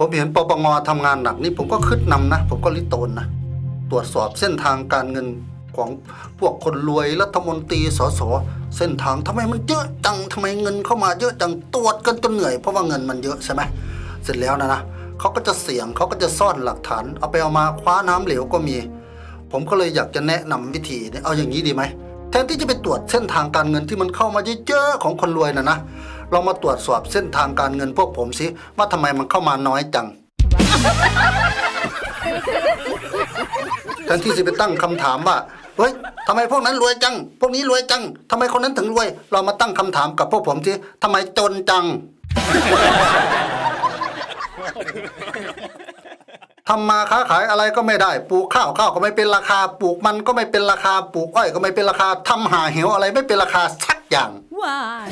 ผมเห็นปปงทำงานหนักนี่ผมก็คึดนำนะ ผมก็ลิโตนนะ ตรวจสอบเส้นทางการเงินของพวกคนรวยรัฐมนตรีสสเส้นทางทำไมมันเยอะจังทำไมเงินเข้ามาเยอะจังตรวจกันจนเหนื่อยเพราะว่าเงินมันเยอะใช่ไหมเสร็จแล้วนะนะเขาก็จะเสี่ยงเขาก็จะซ่อนหลักฐาน เอาไปเอามาคว้าน้ำเหลวก็มี ผมก็เลยอยากจะแนะนำวิธีเนี่ยเอาอย่างนี้ดีไหมแทนที่จะไปตรวจเส้นทางการเงินที่มันเข้ามาเยอะๆของคนรวยนะนะ เรามาตรวจสอบเส้นทางการเงินพวกผมสิว่าทำไมมันเข้ามาน้อยจังแทนที่จะไปตั้งคำถามว่าเฮ้ยทำไมพวกนั้นรวยจัง พวกนี้รวยจังทำไมคนนั้นถึงรวย เรามาตั้งคำถามกับพวกผมที่ทำไมจนจังทำมาค้าขายอะไรก็ไม่ได้ ปลูกข้าวข้าวก็ไม่เป็นราคา ปลูกมันก็ไม่เป็นราคา ปลูกอ้อยก็ไม่เป็นราคาทำหาเหวอะไรไม่เป็นราคาสักอย่าง Why?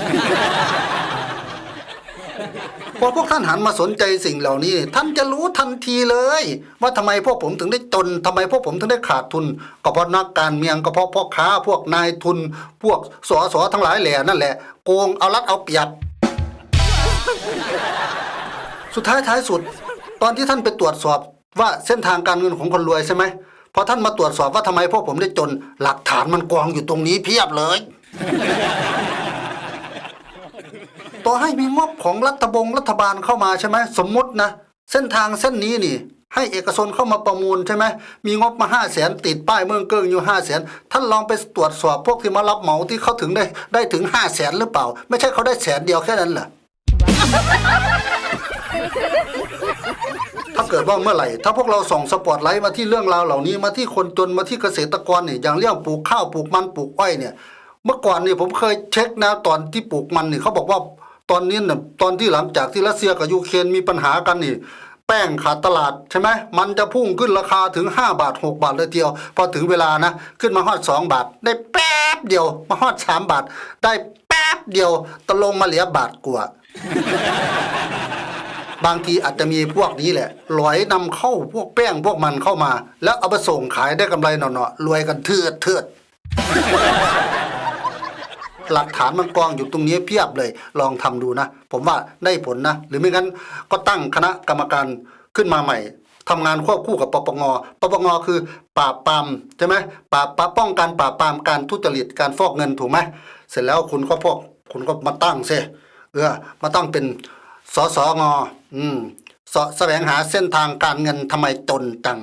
พอพวกท่านหันมาสนใจสิ่งเหล่านี้ ท่านจะรู้ทันทีเลย ว่าทำไมพวกผมถึงได้จนทำไมพวกผมถึงได้ขาดทุนก็เพราะนักการเมืองก็เพราะพ่อค้าพวกนายทุน พวกสอสอทั้งหลายแหล่นั่นแหละโกงเอารัดเอาเปรียบสุดท้ายท้ายสุด ตอนที่ท่านไปตรวจสอบว่าเส้นทางการเงินของคนรวยใช่ไหมพอท่านมาตรวจสอบว่าทำไมพวกผมได้จน หลักฐานมันกองอยู่ตรงนี้เพียบเลย ต่อให้มีงบของรัฐบงรัฐบาลเข้ามาใช่ไหมสมมุตินะ เส้นทางเส้นนี้นี่ ให้เอกชนเข้ามาประมูลใช่ไหมมีงบมาห้าแสนติดป้ายเมืองเกิงอยู่ห้าแสนท่านลองไปตรวจสอบพวกที่มารับเหมาที่เขาถึงได้ได้ถึงห้าแสนหรือเปล่า ไม่ใช่เขาได้แสนเดียวแค่นั้นเหรอถ้าเกิดว่าเมื่อไหร่ ถ้าพวกเราส่องสปอตไลท์มาที่เรื่องราวเหล่านี้มาที่คนจนมาที่เกษตรกรเนี่ยอย่างเรื่องปลูกข้าวปลูกมันปลูกอ้อยเนี่ย เมื่อก่อนเนี่ยผมเคยเช็คนะตอนที่ปลูกมันเนี่ยเขาบอกว่า ตอนนี้เนี่ยตอนที่หลังจากที่รัสเซียกับยูเครนมีปัญหากันนี่แป้งขาดตลาดใช่ไหมมันจะพุ่งขึ้นราคาถึง 5 บาท 6 บาทเลยทีเดียว พอถึงเวลานะ ขึ้นมาฮอด 2 บาท ได้แป๊บเดียว มาฮอด 3 บาท ได้แป๊บเดียวตะลงมาเหลือบาทกว่า บางทีอาจจะมีพวกนี้แหละลอยนำเข้าพวกแป้งพวกมันเข้ามา แล้วเอาไปส่งขายได้กำไรหน่อๆรวยกันเทือดเทือด หลักฐานมันกองอยู่ตรงนี้เพียบเลย ลองทำดูนะ ผมว่าได้ผลนะ หรือไม่งั้นก็ตั้งคณะกรรมการขึ้นมาใหม่ทำงานควบคู่กับปปง ปปงคือปราบปรามใช่ไหมปราบปราป้องกันปราบปรามการทุจริตการฟอกเงินถูกไหมเสร็จแล้วคุณก็พวกคุณก็มาตั้งเซเออมาตั้งเป็นสสงอืมสแสวงหาเส้นทางการเงินทำไมจนจัง